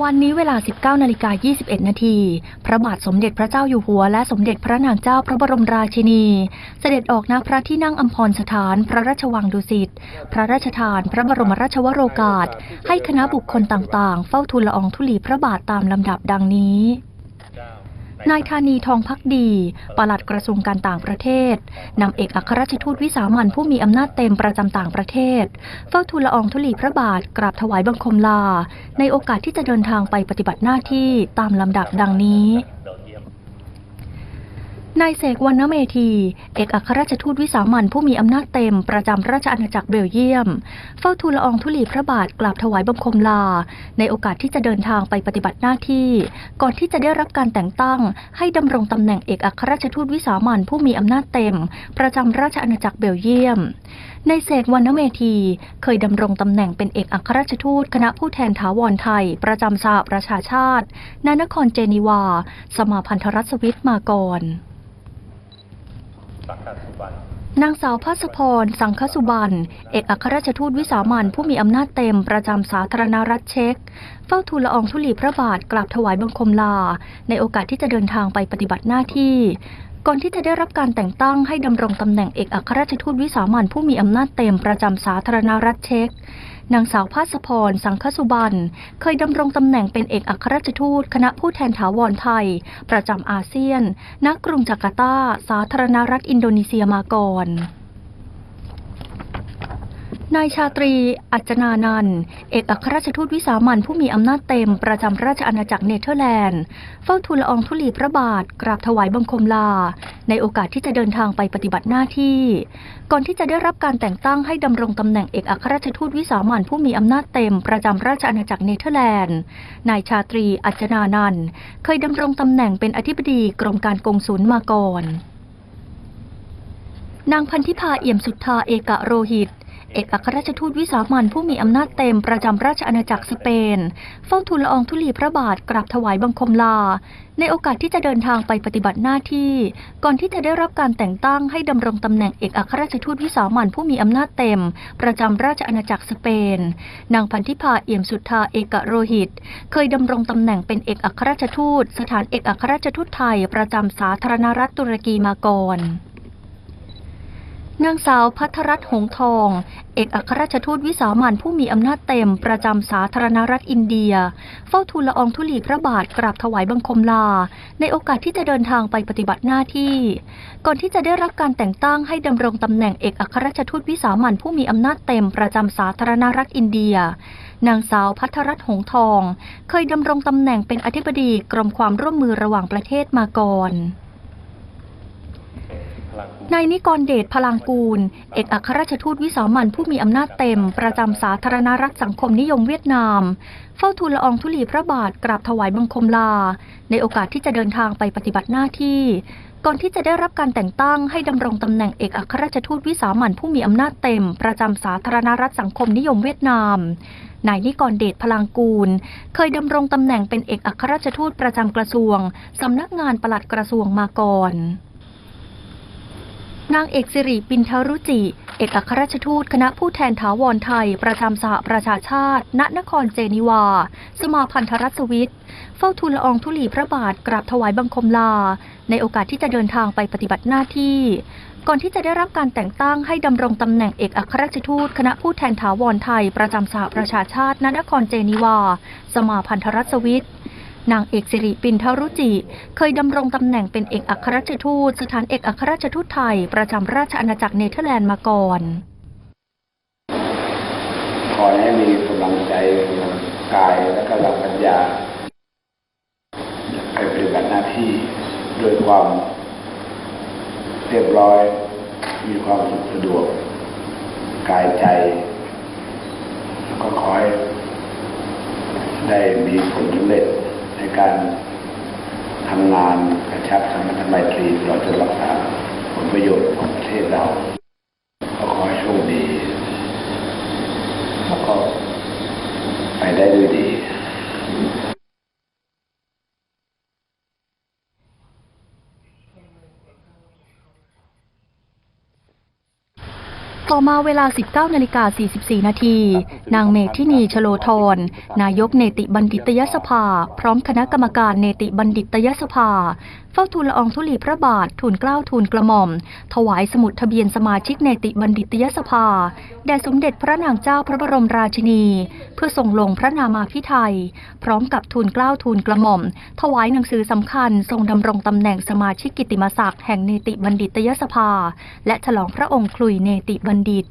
วันนี้เวลา 19 นาฬิกา 21 นาที พระบาทสมเด็จพระเจ้าอยู่หัว และสมเด็จพระนางเจ้าพระบรมราชินี เสด็จออกณพระที่นั่งอัมพรสถาน พระราชวังดุสิต พระราชทาน พระบรมราชวโรกาส ให้คณะบุคคลต่างๆ เฝ้าทูลละอองธุลีพระบาทตามลำดับดังนี้ นายธานีทองพักดี ปลัดกระทรวงการต่างประเทศนำเอกอัครราชทูตวิสามันผู้มีอำนาจเต็มประจำต่างประเทศ เฝ้าทูลละอองธุลีพระบาทกราบถวายบังคมลา ในโอกาสที่จะเดินทางไปปฏิบัติหน้าที่ตามลำดับดังนี้ นายเสกวรรณเมธี เอกอัครราชทูตวิสามันผู้มีอำนาจเต็มประจำราชอาณาจักรเบลเยียม เฝ้าทูลละอองธุลีพระบาทกราบถวายบังคมลา ในโอกาสที่จะเดินทางไปปฏิบัติหน้าที่ ก่อนที่จะได้รับการแต่งตั้ง ให้ดำรงตำแหน่งเอกอัครราชทูตวิสามันผู้มีอำนาจเต็ม ประจำราชอาณาจักรเบลเยียมในเสกวรรณเมธี เคยดำรงตำแหน่งเป็นเอกอัครราชทูตคณะผู้แทนถาวรไทย ประจำสหประชาชาติณนครเจนีวา สมาพันธรัฐสวิตมาก่อน นางสาวพัสพร สังคสุบัน เอกอัครราชทูตวิสามันผู้มีอำนาจเต็มประจำสาธารณรัฐเช็ก เฝ้าทูลละอองธุลีพระบาทกราบถวายบังคมลา ในโอกาสที่จะเดินทางไปปฏิบัติหน้าที่ ก่อนที่จะได้รับการแต่งตั้งให้ดำรงตำแหน่งเอกอัครราชทูตวิสามันผู้มีอำนาจเต็มประจำสาธารณรัฐเช็กนางสาวภาสพร สังคสุบัน เคยดำรงตำแหน่งเป็นเอกอัครราชทูต คณะผู้แทนถาวรไทย ประจำอาเซียน ณ กรุงจาการ์ตา สาธารณรัฐอินโดนีเซียมาก่อน นายชาตรี อัจนานันเอกอัครราชทูตวิสามันผู้มีอำนาจเต็มประจำราชอาณาจักรเนเธอร์แลนด์ เฝ้าทูลละอองธุลีพระบาท กราบถวายบังคมลา ในโอกาสที่จะเดินทางไปปฏิบัติหน้าที่ ก่อนที่จะได้รับการแต่งตั้งให้ดำรงตำแหน่งเอกอัครราชทูตวิสามันผู้มีอำนาจเต็มประจำราชอาณาจักรเนเธอร์แลนด์ นายชาตรี อัจนานันเคยดำรงตำแหน่งเป็นอธิบดีกรมการกงสุลมาก่อน นางพันธิพาเอี่ยมสุทธาเอกะโรหิต เอกอัครราชทูตวิสามันผู้มีอำนาจเต็มประจำราชอาณาจักรสเปน เฝ้าทูลละอองธุลีพระบาทกราบถวายบังคมลา ในโอกาสที่จะเดินทางไปปฏิบัติหน้าที่ ก่อนที่จะได้รับการแต่งตั้งให้ดำรงตำแหน่งเอกอัครราชทูตวิสามันผู้มีอำนาจเต็ม ประจำราชอาณาจักรสเปน นางพันธิพาเอี่ยมสุทธาเอกะโรหิต เคยดำรงตำแหน่งเป็นเอกอัครราชทูต สถานเอกอัครราชทูตไทย ประจำสาธารณรัฐตุรกีมาก่อนนางสาวพัทรรัตน์หงทอง เอกอัครราชทูตวิสามันผู้มีอำนาจเต็มประจำสาธารณรัฐอินเดีย เฝ้าทูลละอองธุลีพระบาทกราบถวายบังคมลา ในโอกาสที่จะเดินทางไปปฏิบัติหน้าที่ ก่อนที่จะได้รับการแต่งตั้งให้ดำรงตำแหน่งเอกอัครราชทูตวิสามันผู้มีอำนาจเต็มประจำสาธารณรัฐอินเดียนางสาวพัทรรัตน์หงทอง เคยดำรงตำแหน่งเป็นอธิบดีกรมความร่วมมือระหว่างประเทศมาก่อน นายนิกรเดชพลังกูล เอกอัครราชทูตวิสามันผู้มีอำนาจเต็ม ประจำสาธารณรัฐสังคมนิยมเวียดนาม เฝ้าทูลละอองธุลีพระบาทกราบถวายบังคมลา ในโอกาสที่จะเดินทางไปปฏิบัติหน้าที่ ก่อนที่จะได้รับการแต่งตั้งให้ดำรงตำแหน่งเอกอัครราชทูตวิสามันผู้มีอำนาจเต็ม ประจำสาธารณรัฐสังคมนิยมเวียดนามนายนิกรเดชพลังกูล เคยดำรงตำแหน่งเป็นเอกอัครราชทูตประจำกระทรวงสำนักงานปลัดกระทรวงมาก่อน นางเอกสิริปินทรุจิ เอกอัครราชทูตคณะผู้แทนถาวรไทย ประจำสหประชาชาติ ณ นครเจนีวา สมาพันธรัฐสวิตเฝ้าทูลละอองธุลีพระบาทกราบถวายบังคมลา ในโอกาสที่จะเดินทางไปปฏิบัติหน้าที่ ก่อนที่จะได้รับการแต่งตั้งให้ดำรงตำแหน่งเอกอัครราชทูตคณะผู้แทนถาวรไทย ประจำสหประชาชาติ ณ นครเจนีวา สมาพันธรัฐสวิต นางเอกสิริปินทรุจิ เคยดำรงตำแหน่งเป็นเอกอัครราชทูต สถานเอกอัครราชทูตไทย ประจำราชอาณาจักรเนเธอร์แลนด์มาก่อน ขอให้มีกำลังใจกำลังกายและกำลังปัญญาไปปฏิบัติหน้าที่ด้วยความเรียบร้อย มีความสุขสะดวก กายใจ แล้วก็ขอให้ได้มีผลสำเร็จ การทำงานกระชับสัมพันธไมตรีเราจะรักษาผลประโยชน์ของประเทศเราก็ขอให้โชคดี แล้วก็ไปได้ด้วยดี ก ต่อมาเวลา 19นาฬิกา44 นาที นางเมธินีชโลธรนายกเนติบัณฑิตยสภา พร้อมคณะกรรมการเนติบัณฑิตยสภาเฝ้าทูลละอองธุลีพระบาททูลเกล้าทูลกระหม่อม ถวายสมุดทะเบียนสมาชิกเนติบัณฑิตยสภา แด่สมเด็จพระนางเจ้าพระบรมราชินี เพื่อส่งลงพระนามาพิไทย พร้อมกับทูลเกล้าทูลกระหม่อม ถวายหนังสือสำคัญ ทรงดำรงตำแหน่งสมาชิกกิตติมศักดิ์แห่งเนติบัณฑิตยสภา และฉลองพระองค์คลุยเนติบัณฑิต